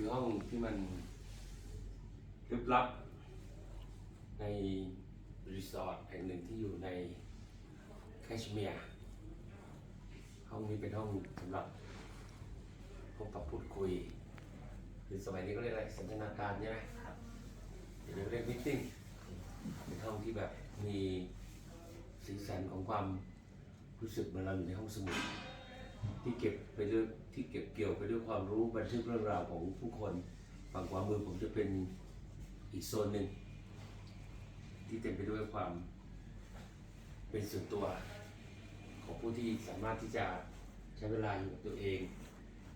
คือห้องที่มันลึกลับ ในรีสอร์ทแห่งหนึ่งที่อยู่ในแคชเมียร์ ห้องนี้เป็นห้องสำหรับพบปะพูดคุยหรือสมัยนี้ก็เรียกอะไรสันทนาการใช่ไหมเดี๋ยวเรียกมิทติ้งเป็นห้องที่แบบมีสีสันของความรู้สึกเหมือนเราอยู่ในห้องสมุด ที่เก็บไปด้วยที่เก็บเกี่ยวไปด้วยความรู้บันทึกเรื่องราวของผู้คนฝั่งขวามือผมจะเป็นอีกโซนหนึ่งที่เต็มไปด้วยความเป็นส่วนตัวของผู้ที่สามารถที่จะใช้เวลาอยู่กับตัวเอง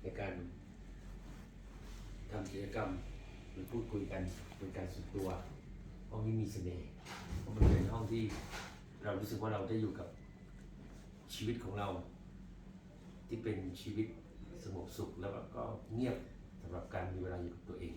ในการทำกิจกรรมหรือพูดคุยกันเป็นการส่วนตัวห้องนี้มีเสน่ห์เพราะมันเป็นห้องที่เรารู้สึกว่าเราได้อยู่กับชีวิตของเรา ที่เป็นชีวิตสงบสุขแล้วก็เงียบสำหรับการมีเวลาอยู่กับตัวเอง